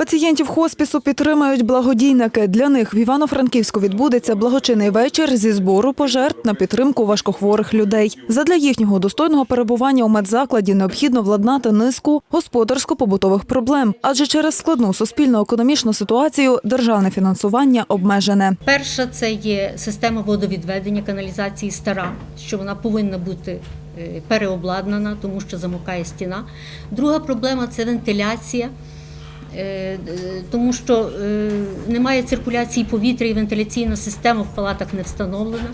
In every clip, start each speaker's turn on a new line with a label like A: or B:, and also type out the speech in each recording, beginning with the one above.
A: Пацієнтів хоспісу підтримають благодійники. Для них в Івано-Франківську відбудеться благочинний вечір зі збору пожертв на підтримку важкохворих людей. Задля їхнього достойного перебування у медзакладі необхідно владнати низку господарсько-побутових проблем, адже через складну суспільно-економічну ситуацію державне фінансування обмежене.
B: Перша це є система водовідведення каналізації стара, що вона повинна бути е, переобладнана, тому що замокає стіна. Друга проблема це вентиляція. Е, Тому що е, немає циркуляції повітря і вентиляційна система в палатах не встановлена.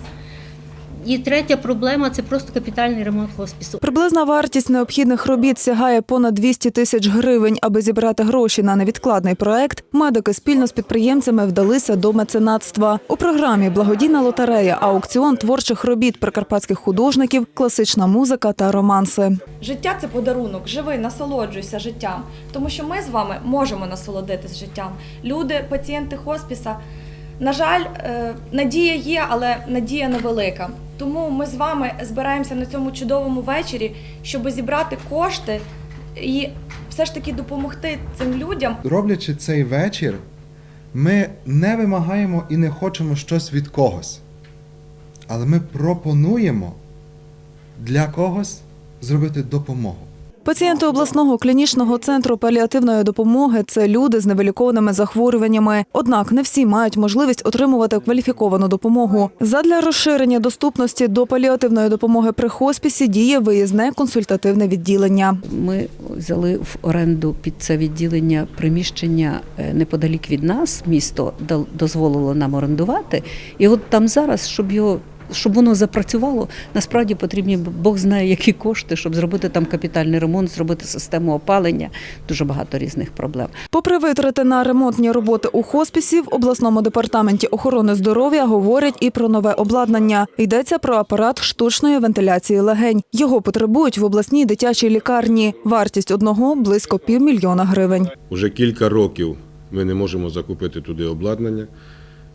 B: І третя проблема це просто капітальний ремонт хоспісу.
A: Приблизна вартість необхідних робіт сягає понад 200 тисяч гривень. Аби зібрати гроші на невідкладний проект, медики спільно з підприємцями вдалися до меценатства. У програмі благодійна лотерея, аукціон творчих робіт прикарпатських художників, класична музика та романси.
C: Життя це подарунок. Живи, насолоджуйся життям. Тому що ми з вами можемо насолодитись життям. Люди, пацієнти хоспіса. На жаль, е, надія є, але надія невелика. Тому ми з вами збираємося на цьому чудовому вечорі, щоб зібрати кошти і все ж таки допомогти цим людям.
D: Роблячи цей вечір, ми не вимагаємо і не хочемо щось від когось. Але ми пропонуємо для когось зробити допомогу.
A: Пацієнти обласного клінічного центру паліативної допомоги це люди з невилікованими захворюваннями. Однак не всі мають можливість отримувати кваліфіковану допомогу. Задля розширення доступності до паліативної допомоги при хоспісі діє виїзне консультативне відділення.
E: Ми взяли в оренду під це відділення приміщення е, неподалік від нас. Місто дозволило нам орендувати. І от там зараз, щоб його. Щоб воно запрацювало, насправді потрібні Бог знає, які кошти, щоб зробити там капітальний ремонт, зробити систему опалення. Дуже багато різних проблем.
A: Попри витрати на ремонтні роботи у хоспісі, в обласному департаменті охорони здоров'я говорять і про нове обладнання. Йдеться про апарат штучної вентиляції легень. Його потребують в обласній дитячій лікарні. Вартість одного близько півмільйона гривень.
F: Уже кілька років ми не можемо закупити туди обладнання.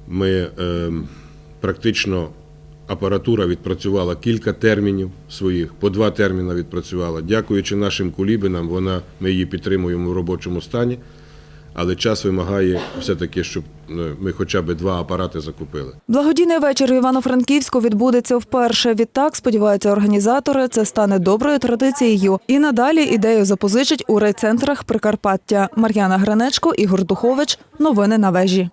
F: Ми е, практично апаратура відпрацювала кілька термінів своїх, по два терміни відпрацювала. Дякуючи нашим кулібинам, вона, ми її підтримуємо в робочому стані. Але час вимагає все-таки, щоб е, ми хоча б два апарати закупили.
A: Благодійний вечір у Івано-Франківську відбудеться вперше. Відтак, сподіваються організатори, це стане доброю традицією. І надалі ідею запозичать у райцентрах Прикарпаття. Мар'яна Гранечко, Ігор Духович. Новини на вежі.